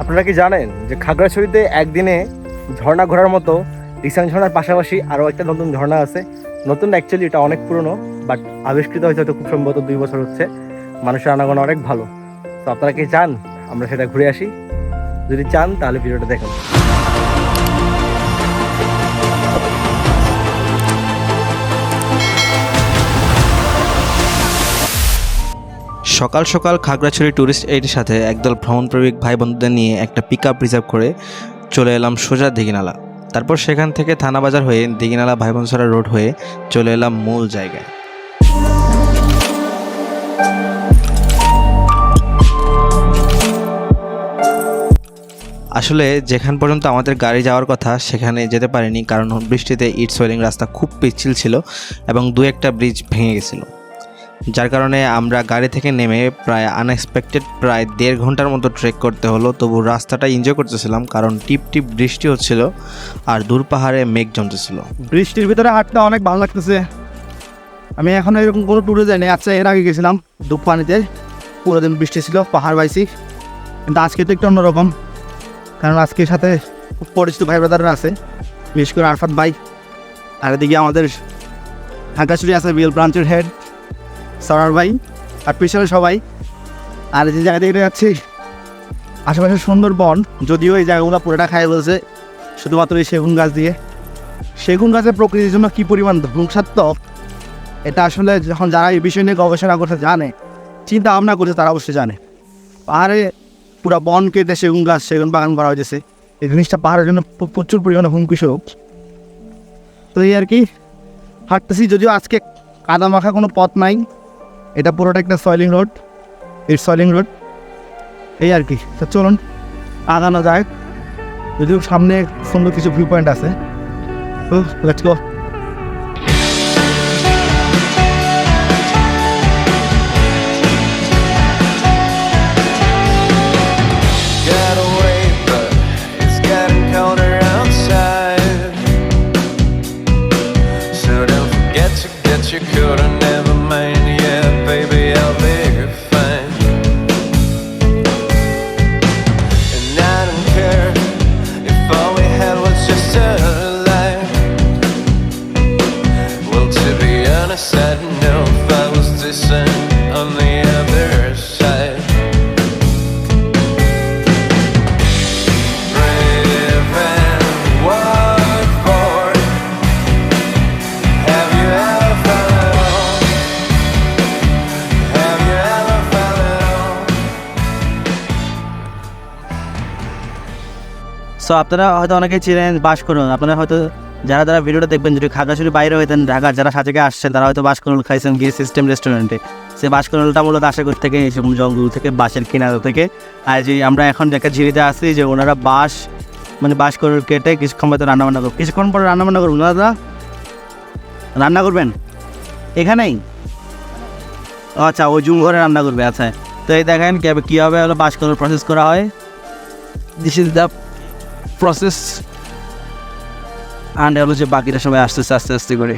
আপনারা কি জানেন যে খাগড়াছড়িতে একদিনে ঝর্ণা ঘোরার মতো রিসাং ঝর্ণার পাশাপাশি আরও একটা নতুন ঝর্ণা আছে? নতুন অ্যাকচুয়ালি এটা অনেক পুরনো বাট আবিষ্কৃত হয়েছে হয়তো খুব সম্ভবত দুই বছর হচ্ছে। মানুষের আনাগোনা অনেক ভালো। তো আপনারা কি চান? আমরা সেটা ঘুরে আসি। যদি চান তাহলে ভিডিওটা দেখুন। সকাল সকাল খাগড়াছড়ি ট্যুরিস্ট এইডের সাথে একদল ভ্রমণপ্রেমিক ভাই বন্ধুদের নিয়ে একটা পিক আপ রিজার্ভ করে চলে এলাম সোজা দিঘিনালা। তারপর সেখান থেকে থানাবাজার হয়ে দিঘিনালা ভাইবনসরা রোড হয়ে চলে এলাম মূল জায়গায়। আসলে যেখান পর্যন্ত আমাদের গাড়ি যাওয়ার কথা সেখানে যেতে পারিনি, কারণ বৃষ্টিতে ইট সোয়েলিং রাস্তা খুব পিচ্ছিল ছিল এবং দু একটা ব্রিজ ভেঙে গেছিল। যার কারণে আমরা গাড়ি থেকে নেমে প্রায় আনএক্সপেক্টেড প্রায় দেড় ঘণ্টার মতো ট্রেক করতে হলো। তবু রাস্তাটা এনজয় করতেছিলাম কারণ টিপ টিপ বৃষ্টি হচ্ছিল আর দূর পাহাড়ে মেঘ জমতেছিল। বৃষ্টির ভিতরে হাঁটতে অনেক ভালো লাগতেছে। আমি এখন এরকম কোনো ট্যুরে যাইনি। আচ্ছা এর আগে গেছিলাম দুপানিতে পুরো দিন বৃষ্টি ছিল, পাহাড় বাইসি কিন্তু আজকে তো একটু অন্যরকম। কারণ আজকের সাথে পরিচিত ভাই ব্রাদাররা আছে। বিশেষ করে আরফাত ভাই। আর এদিকে আমাদের ঢাকাচুরি আছে বিএল ব্রাঞ্চের হেড সরার ভাই, আর পিছনে সবাই। আর যে জায়গা থেকে যাচ্ছি, আশেপাশে সুন্দর বন, যদিও এই জায়গাগুলো পুরোটা খাই বলছে, শুধুমাত্র এই সেগুন গাছ দিয়ে। সেগুন গাছের প্রকৃতির জন্য কী পরিমাণ ধ্বংসাত্মক, এটা আসলে যখন যারা এই বিষয় নিয়ে গবেষণা করতে জানে, চিন্তা ভাবনা করছে তারা অবশ্যই জানে। পাহাড়ে পুরো বন কেটে সেগুন গাছ, সেগুন বাগান করা হয়েছে। এই জিনিসটা পাহাড়ের জন্য প্রচুর পরিমাণে হুমকি স্বরূপ তো এই আর কি, হাঁটতেছি, যদিও আজকে কাদা মাখা কোনো পথ নাই। এটা পুরোটা একটা সয়েলিং রোড এই সয়েলিং রোড এই আর কি। তো চলুন, আগানো যায় যদিও সামনে সুন্দর কিছু ভিউ পয়েন্ট আছে লেটস গো সো আপনারা হয়তো অনেকে চিনেন বাস করুন। আপনারা হয়তো যারা যারা ভিডিওটা দেখবেন, যদি খাগড়াছড়ি বাইরে হইতেন ঢাকা যারা সাথে আসছেন, তারা হয়তো বাসকরল খাইছেন গিয়ে সিস্টেম রেস্টুরেন্টে সে বাসকরলটা মূলত আশাগর থেকে এসব জঙ্গল থেকে বাঁশের কিনারা থেকে। আর যে আমরা এখন একটা ঝিরিতে আসি যে ওনারা বাঁশ মানে বাসকরল কেটে কিছুক্ষণ হয়তো রান্না বান্না করবেন কিছুক্ষণ পরে রান্না বান্না করবেন দাদা রান্না করবেন? এখানেই? আচ্ছা ওই জুম ঘরে রান্না করবে আচ্ছা। তো এই দেখেন কীভাবে কীভাবে হলো বাসকরল প্রসেস করা হয়। This is the process and হলো যে বাকিটা সবাই আস্তে আস্তে আস্তে আস্তে করে।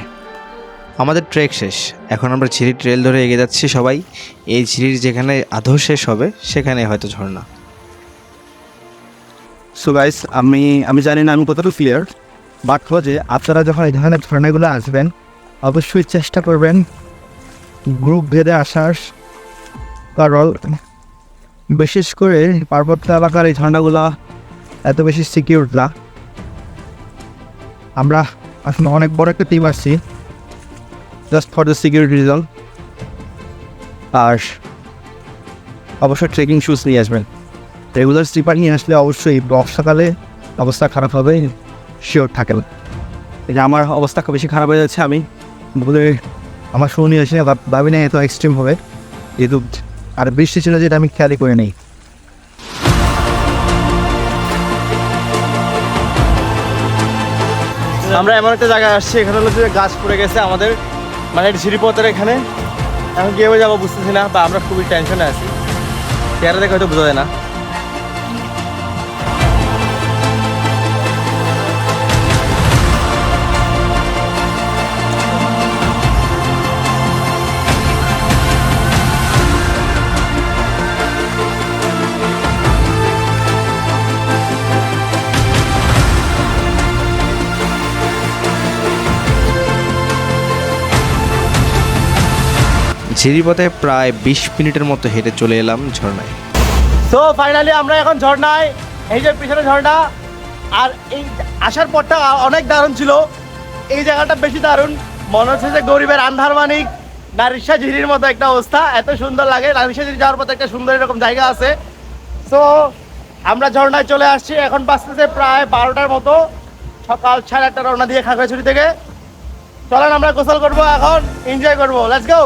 আমাদের ট্রেক শেষ। এখন আমরা ঝিরির ট্রেল ধরে এগিয়ে যাচ্ছি সবাই। এই ঝিরির যেখানে আধো শেষ হবে সেখানে হয়তো ঝর্ণা। সো গাইস আমি আমি জানি না আমি কতটুকু ক্লিয়ার বাট যে আপনারা যখন এই ধরনের ঝর্ণাগুলো আসবেন অবশ্যই চেষ্টা করবেন গ্রুপ ভেদে আসার। কারণ বিশেষ করে পার্বত্য এলাকার এই ঝর্ণাগুলো এত বেশি সিকিউর না। আমরা আসলে অনেক বড় একটা টিম আসছি just for the security reason আর অবশ্যই ট্রেকিং শুজ নিয়ে আসবেন। রেগুলার স্লিপার নিয়ে আসলে অবশ্যই বর্ষাকালে অবস্থা খারাপ হবে শিওর থাকে না এই যে আমার অবস্থা খুব বেশি খারাপ হয়ে যাচ্ছে আমি। বলে আমার শো নিয়ে ভাবি না এত এক্সট্রিম হবে। যেহেতু আর বৃষ্টি ছিল যেটা আমি খেয়ালই করে নেই। আমরা এমন একটা জায়গায় আসছি, এখানে হলো যে গাছ পড়ে গেছে আমাদের। মানে ঝিরিপথের এখানে। এখন কীভাবে যাব বুঝতেছি না, বা আমরা খুবই টেনশনে আছি। চেহারা দেখে হয়তো বোঝা যায় না। ঝিরিপথে প্রায় বিশ মিনিটের মতো হেঁটে চলে এলাম ঝর্ণায়। তো ফাইনালি আমরা এখন ঝর্ণায়। এই যে পিছনে ঝর্ণা, আর এই আসার পরটা অনেক দারুণ ছিল। এই জায়গাটা বেশি দারুণ। মনে হচ্ছে যে গরিবের আন্ধার মানিক নারিশা ঝিরির মতো একটা অবস্থা। এত সুন্দর লাগে। নারিশা ঝিরি যাওয়ার পথে একটা সুন্দর এরকম জায়গা আছে। তো আমরা ঝর্ণায় চলে আসছি। এখন বাঁচতেছে প্রায় বারোটার মতো। সকাল সাড়ে আটটা রওনা দিয়ে খাগড়াছড়ি থেকে। চলেন, আমরা গোসল করব এখন। এনজয় করব। লেটস গো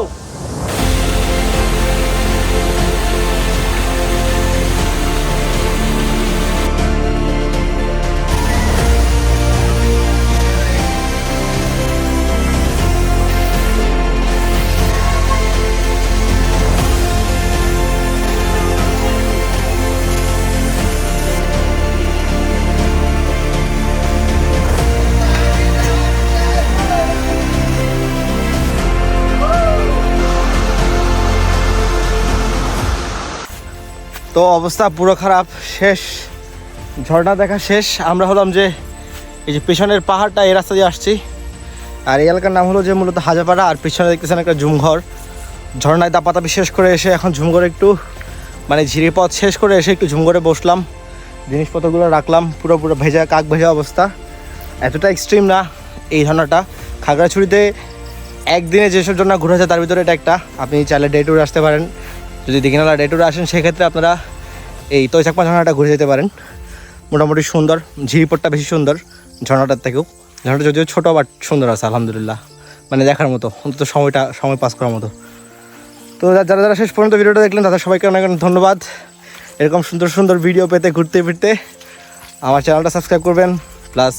তো অবস্থা পুরো খারাপ, শেষ। ঝর্ণা দেখা শেষ। আমরা হলাম যে, এই যে পেছনের পাহাড়টা, এই রাস্তা দিয়ে আসছি। আর এই এলাকার নাম হলো যে মূলত হাজাপাড়া আর পিছনে দেখতেছেন একটা ঝুমঘর। ঝর্ণায় দাপাতাপি শেষ করে এসে এখন ঝুমঘরে একটু মানে ঝিরি পথ শেষ করে এসে একটু ঝুমঘরে বসলাম। জিনিসপত্রগুলো রাখলাম, পুরো পুরো ভেজা, কাক ভেজা অবস্থা। এতটা এক্সট্রিম না এই ঝর্ণাটা। খাগড়াছড়িতে একদিনে যেসব ঝর্ণা ঘুরে আছে তার ভিতরে এটা একটা। আপনি চাইলে ডে ট্যুরে আসতে পারেন। যদি দীঘিনালা ডে ট্যুরে আসেন, সেক্ষেত্রে আপনারা এই তৈচাকমা ঝর্ণাটা ঘুরে যেতে পারেন। মোটামুটি সুন্দর, ঝিরিপটটা বেশি সুন্দর, ঝর্ণাটার থেকেও। ঝর্ণাটা যদিও ছোটো বাট সুন্দর আছে, আলহামদুলিল্লাহ। মানে দেখার মতো, অন্তত সময়টা, সময় পাস করার মতো। তো যারা যারা শেষ পর্যন্ত ভিডিওটা দেখলেন, তাদের সবাইকে অনেক অনেক ধন্যবাদ। এরকম সুন্দর সুন্দর ভিডিও পেতে, ঘুরতে ফিরতে, আমার চ্যানেলটা সাবস্ক্রাইব করবেন প্লাস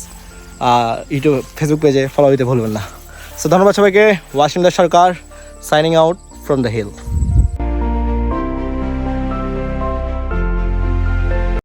ইউটিউব ফেসবুক পেজে ফলো দিতে ভুলবেন না। সো ধন্যবাদ সবাইকে। Wasinda Sarkar signing out from the hill